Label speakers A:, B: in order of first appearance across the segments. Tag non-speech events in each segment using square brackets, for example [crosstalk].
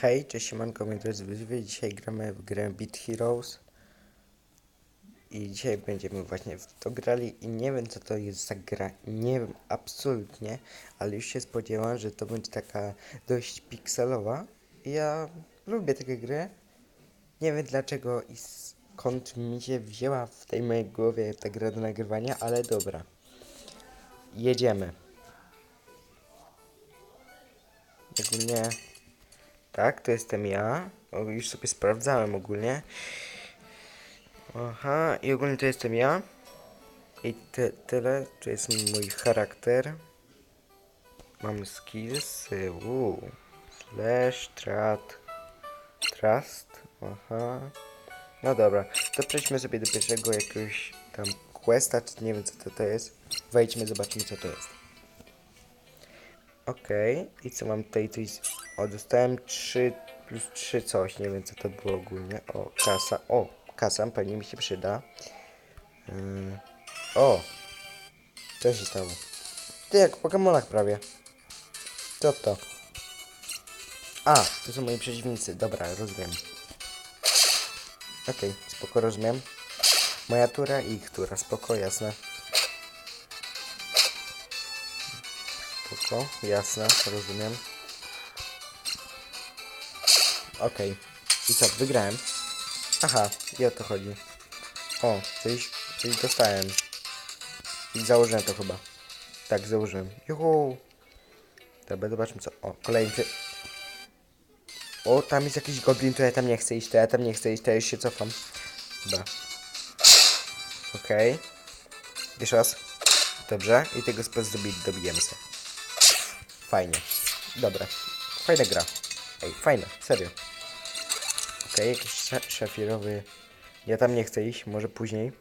A: Hej, cześć siemanko, moi drodzy widzowie. Dzisiaj gramy w grę Beat Heroes. I dzisiaj będziemy właśnie w to grali i nie wiem co to jest za gra, nie wiem absolutnie, ale już się spodziewam, że to będzie taka dość pikselowa. Ja lubię takie gry. Nie wiem dlaczego i skąd mi się wzięła w tej mojej głowie ta gra do nagrywania, ale dobra. Jedziemy. Ogólnie tak, to jestem ja. O, już sobie sprawdzałem ogólnie. Aha, i ogólnie to jestem ja. I ty, tyle. To jest mój charakter. Mam skills. Uuu. Slash, trat, trust. Aha. No dobra, to przejdźmy sobie do pierwszego jakiegoś tam questa, czy nie wiem co to, to jest. Wejdźmy, zobaczmy co to jest. Okej, i co mam tutaj? Tu jest... O, dostałem 3 plus 3 coś, nie wiem co to było ogólnie. O, kasa. O, kasa, pewnie mi się przyda. Yy, o! Co się stało? Ty, jak w Pokemonach prawie. Co to? A, to są moi przeciwnicy. Dobra, rozumiem. Okej, spoko, rozumiem. Moja tura i ich tura, spoko, jasne. Spoko, jasne, rozumiem. Okej. I co, wygrałem? Aha, i o to chodzi. O, coś, coś dostałem. I założyłem to chyba. Tak, założyłem. Juhu! Dobra, zobaczmy co. O, kolejny. O, tam jest jakiś goblin, to ja tam nie chcę iść, to ja tam nie chcę iść, to ja już się cofam. Dobra. Okej. Jeszcze raz. Dobrze. I tego sposób dobijemy sobie. Fajnie. Dobra. Fajna gra. Ej, fajna, serio. Okej, jakiś sze- szafirowy. Ja tam nie chcę iść, może później.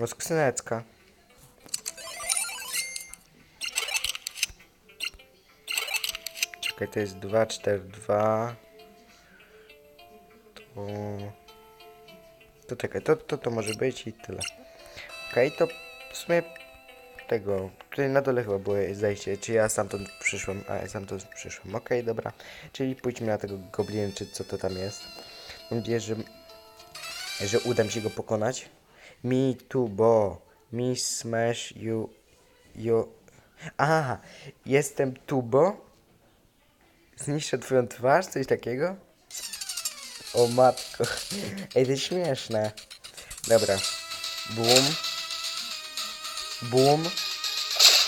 A: O, skrzynecka. Czekaj, to jest 2, 4, 2. To... To czekaj, to, to, to może być i tyle. Okej, to w sumie tego. Tutaj na dole chyba było zejście. Czy ja stamtąd przyszłem? A, ja stamtąd przyszłem. Okej, dobra. Czyli pójdźmy na tego goblina, czy co to tam jest. Mam nadzieję, że, że uda mi się go pokonać. Me too, bo. Me smash you. you. Aha, jestem Tubo. Zniszczę twoją twarz, coś takiego? O matko. [laughs] Ej, to śmieszne. Dobra. Boom. Boom.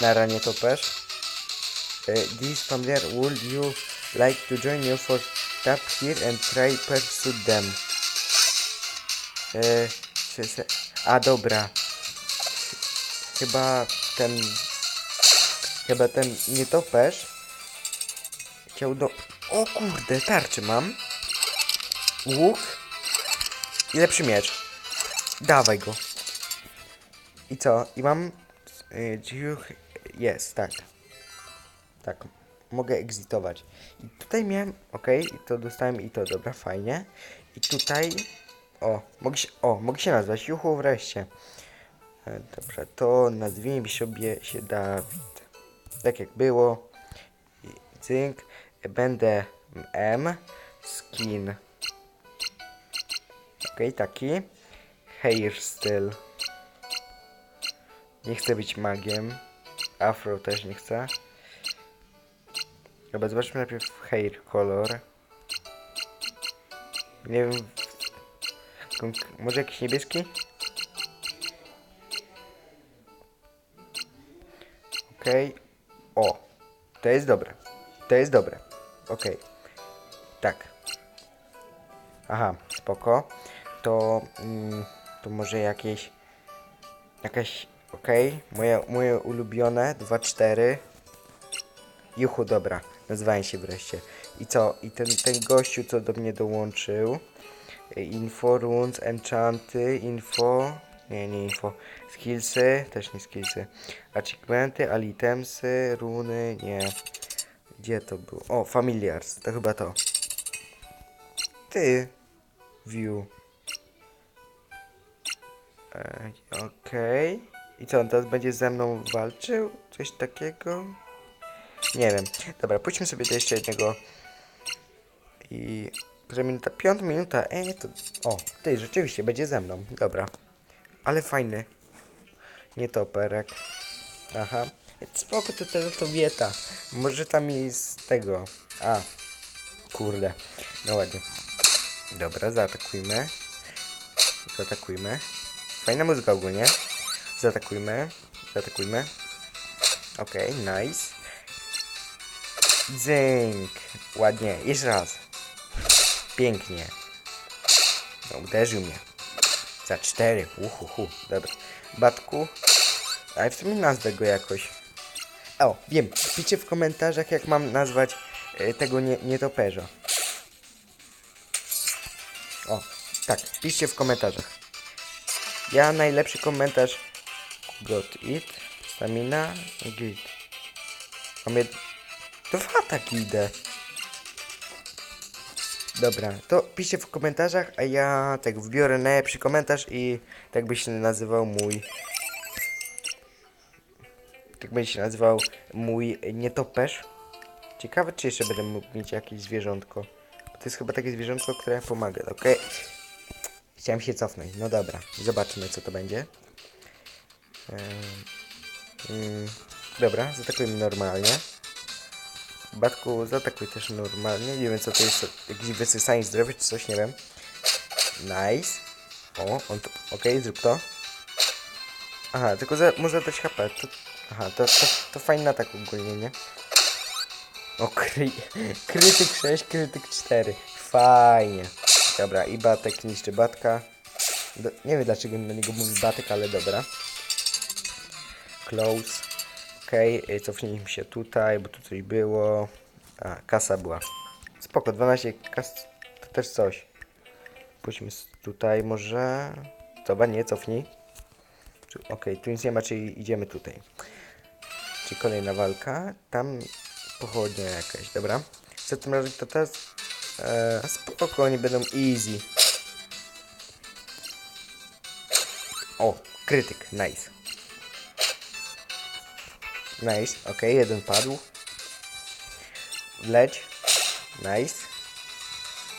A: Na ranie topesz. Uh, this familiar would you like to join you for tap here and try pursue them? E, se. A dobra. Chyba ten. Chyba ten nietoperz chciał do. O kurde, tarczy mam. Łuk. I lepszy miecz. Dawaj go. I co? I mam. y, Jest, tak. Tak. Mogę exitować. I tutaj miałem. Ok, i to dostałem i to. Dobra, fajnie. I tutaj. O, mogę się, o, mogę się nazwać. Juchu wreszcie. E, Dobrze, to nazwijmy sobie się Dawid. Tak jak było. Cynk. Będę M. Skin. Ok, taki. Hairstyle. Nie chcę być magiem. Afro też nie chcę. Dobra, zobaczmy najpierw hair color. Nie wiem. Może jakiś niebieski? Okej. O. To jest dobre. To jest dobre. Okej. Tak. Aha, spoko. To, mm, to może jakieś. Jakaś. Okej. Moje, moje ulubione. 2-4. Juchu, dobra. Nazwałem się wreszcie. I co? I ten, ten gościu, co do mnie dołączył. Info, runes, enchanty, info. Nie, nie info. Skillsy, też nie skillsy. Achievementy, alitemsy, runy, nie. Gdzie to było? O, familiars, to chyba to. Ty. View. E, Okej. I co, on teraz będzie ze mną walczył? Coś takiego? Nie wiem. Dobra, pójdźmy sobie do jeszcze jednego I która minuta? Piąta minuta. Ej, to... O, ty, rzeczywiście, będzie ze mną. Dobra. Ale fajny. Nietoperek. Aha. Spoko, to teraz to wieta. Może tam jest tego. A. Kurde. No ładnie. Dobra, zaatakujmy. Zaatakujmy. Fajna muzyka ogólnie. Zaatakujmy. Zaatakujmy. Okej, nice. Dzynk. Ładnie. Jeszcze raz. Pięknie. No, uderzył mnie. Za cztery. Uhuhu. Dobra. Batku. Ale w sumie nazwę go jakoś. O, wiem. Piszcie w komentarzach, jak mam nazwać e, tego nie, nietoperza. O, tak. Piszcie w komentarzach. Ja najlepszy komentarz. Got it. Stamina. Git. Mam jed... Dwa ataki idę. Dobra, to piszcie w komentarzach, a ja tak wbiorę najlepszy komentarz i tak by się nazywał mój... Tak będzie się nazywał mój nietoperz. Ciekawe, czy jeszcze będę mógł mieć jakieś zwierzątko. To jest chyba takie zwierzątko, które pomaga, okej? Chciałem się cofnąć, no dobra. Zobaczymy, co to będzie. Mm, dobra, zaatakujmy normalnie. Batku, zaatakuj też normalnie. Nie wiem co to jest, jakieś wysysanie zdrowia czy coś, nie wiem. Nice. O, on to, okej, zrób to. Aha, tylko za, może dać HP. To, aha, to, to, to fajny atak ogólnie, nie? O, kry, krytyk 6, krytyk 4. Fajnie. Dobra, i batek niszczy batka. Do, nie wiem dlaczego na niego mówi batek, ale dobra. Close. Okay, cofnijmy się tutaj, bo tu coś było. A, kasa była. Spoko, 12 kas to też coś. Pójdźmy tutaj może. Dobra, nie, cofnij. Okej, tu nic nie ma, czyli idziemy tutaj. Czyli kolejna walka. Tam pochodnia jakaś, dobra. Co tym razem to teraz? Eee, spoko, oni będą easy. O, krytyk, nice. Nice, ok, jeden padł. Leć. Nice.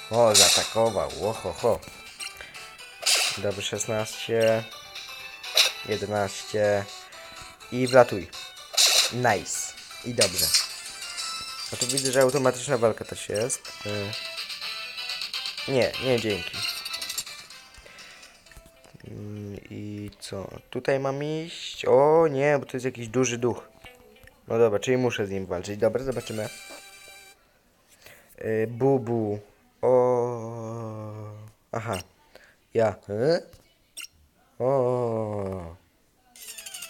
A: O, zaatakował. Ohoho. Dobry, 16. 11. I wlatuj. Nice. I dobrze. No tu widzę, że automatyczna walka też jest. Y. Nie, nie, dzięki. Mm, I co? Tutaj mam iść? O nie, bo to jest jakiś duży duch. No dobra, czyli muszę z nim walczyć. Dobra, zobaczymy. Yy, bubu. O. Aha. Ja. Y? O.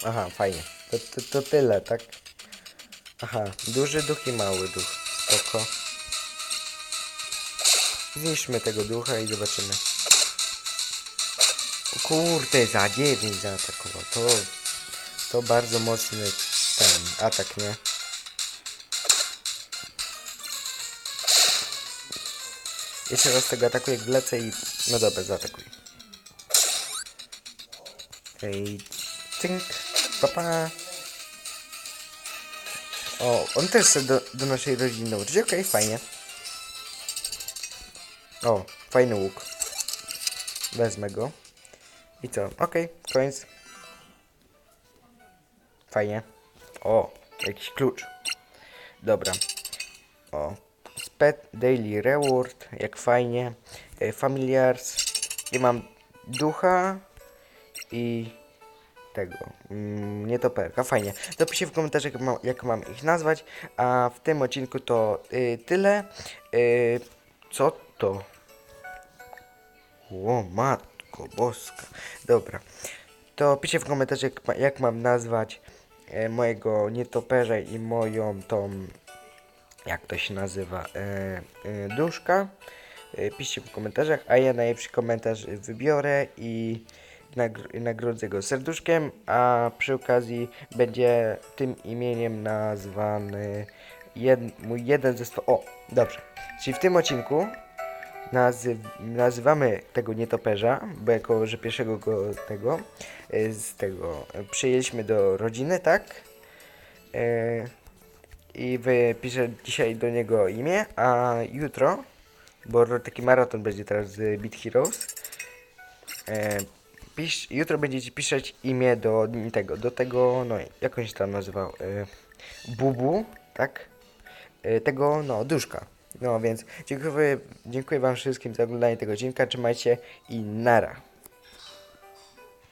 A: Aha, fajnie. To, to, to tyle, tak? Aha, duży duch i mały duch. Spoko. Zniszczmy tego ducha i zobaczymy. Kurde, za 9 zaatakował. To, to bardzo mocny ten atak, nie? Jeszcze raz tego atakuję, wlecę i... No dobra, zaatakuj. Ej, cynk, papa. O, on też chce do, do naszej rodziny dołączyć. Okej, fajnie. O, fajny łuk. Wezmę go. I co? Okej, koniec. Fajnie. O, jakiś klucz. Dobra. O. Spet Daily Reward, jak fajnie. E, familiars. I mam ducha i tego. Mm, nietoperka, fajnie. Dopiszcie w komentarzach, jak mam, jak mam ich nazwać. A w tym odcinku to y, tyle. Y, co to? O, matko boska. Dobra. To piszcie w komentarzach, jak, jak mam nazwać mojego nietoperza i moją tą, jak to się nazywa, e, e, duszka. E, piszcie w komentarzach, a ja najlepszy komentarz wybiorę i nagr- nagrodzę go serduszkiem, a przy okazji będzie tym imieniem nazwany jed, mój jeden ze sto... O, dobrze. Czyli w tym odcinku nazy nazywamy tego nietoperza, bo jako, że pierwszego go tego, e, z tego e, przyjęliśmy do rodziny, tak? E, I wypiszę dzisiaj do niego imię, a jutro, bo taki maraton będzie teraz z Beat Heroes, pisz, jutro będziecie pisać imię do tego, do tego, no jak on się tam nazywał, Bubu, tak? tego, no, duszka. No więc dziękuję, dziękuję Wam wszystkim za oglądanie tego odcinka. Trzymajcie i nara.